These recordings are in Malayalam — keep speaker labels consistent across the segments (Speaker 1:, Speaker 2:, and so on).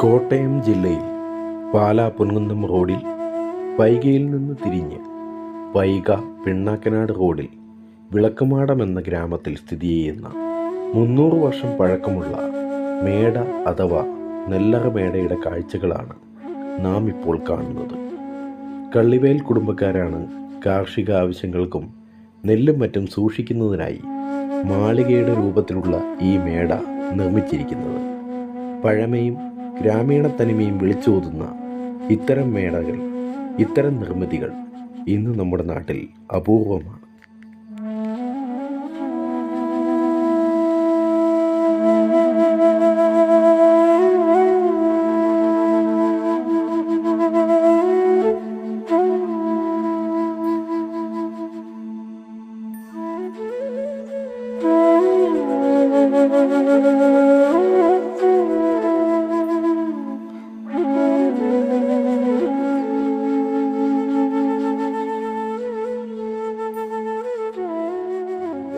Speaker 1: കോട്ടയം ജില്ലയിൽ പാലാ പൊൻകുന്നം റോഡിൽ വൈകയിൽ നിന്ന് തിരിഞ്ഞ് വൈക പിണ്ണാക്കനാട് റോഡിൽ വിളക്കുമാടം എന്ന ഗ്രാമത്തിൽ സ്ഥിതി ചെയ്യുന്ന മുന്നൂറ് വർഷം പഴക്കമുള്ള മേട അഥവാ നെല്ലറ മേടയുടെ കാഴ്ചകളാണ് നാം ഇപ്പോൾ കാണുന്നത്. കള്ളിവേൽ കുടുംബക്കാരാണ് കാർഷിക ആവശ്യങ്ങൾക്കും നെല്ലും മറ്റും സൂക്ഷിക്കുന്നതിനായി മാളികയുടെ രൂപത്തിലുള്ള ഈ മേട നിർമ്മിച്ചിരിക്കുന്നത്. പഴമയും ഗ്രാമീണ തനിമയും വിളിച്ചോതുന്ന ഇത്തരം മേളകൾ ഇത്തരം നിർമ്മിതികൾ ഇന്ന് നമ്മുടെ നാട്ടിൽ അപൂർവമാണ്.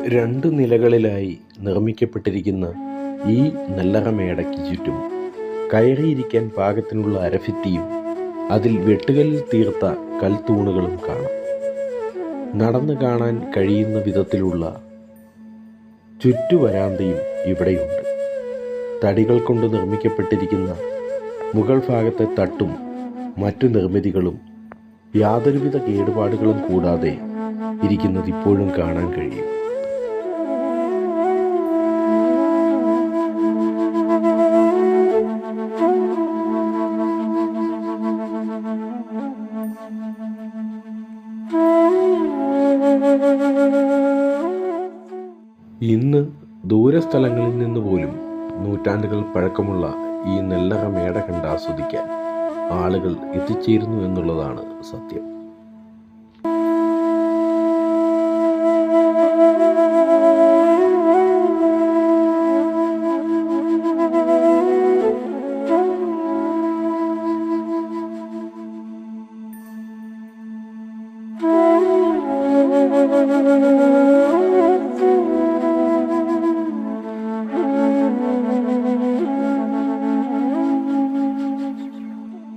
Speaker 1: രണ്ട് നിലകളിലായി നിർമ്മിക്കപ്പെട്ടിരിക്കുന്ന ഈ നെല്ലറ മേടയ്ക്ക് ചുറ്റും കയറിയിരിക്കാൻ പാകത്തിനുള്ള അരഭിത്തിയും അതിൽ വെട്ടുകല്ലിൽ തീർത്ത കൽത്തൂണുകളും കാണാം. നടന്നു കാണാൻ കഴിയുന്ന വിധത്തിലുള്ള ചുറ്റുവരാന്തയും ഇവിടെയുണ്ട്. തടികൾ കൊണ്ട് നിർമ്മിക്കപ്പെട്ടിരിക്കുന്ന മുകൾ ഭാഗത്തെ തട്ടും മറ്റു നിർമ്മിതികളും യാതൊരുവിധ കേടുപാടുകളും കൂടാതെ ഇരിക്കുന്നത് ഇപ്പോഴും കാണാൻ കഴിയും. ഇന്ന് ദൂരസ്ഥലങ്ങളിൽ നിന്ന് പോലും നൂറ്റാണ്ടുകൾ പഴക്കമുള്ള ഈ നെല്ലറ മേട കണ്ട് ആസ്വദിക്കാൻ ആളുകൾ എത്തിച്ചേരുന്നു എന്നുള്ളതാണ് സത്യം.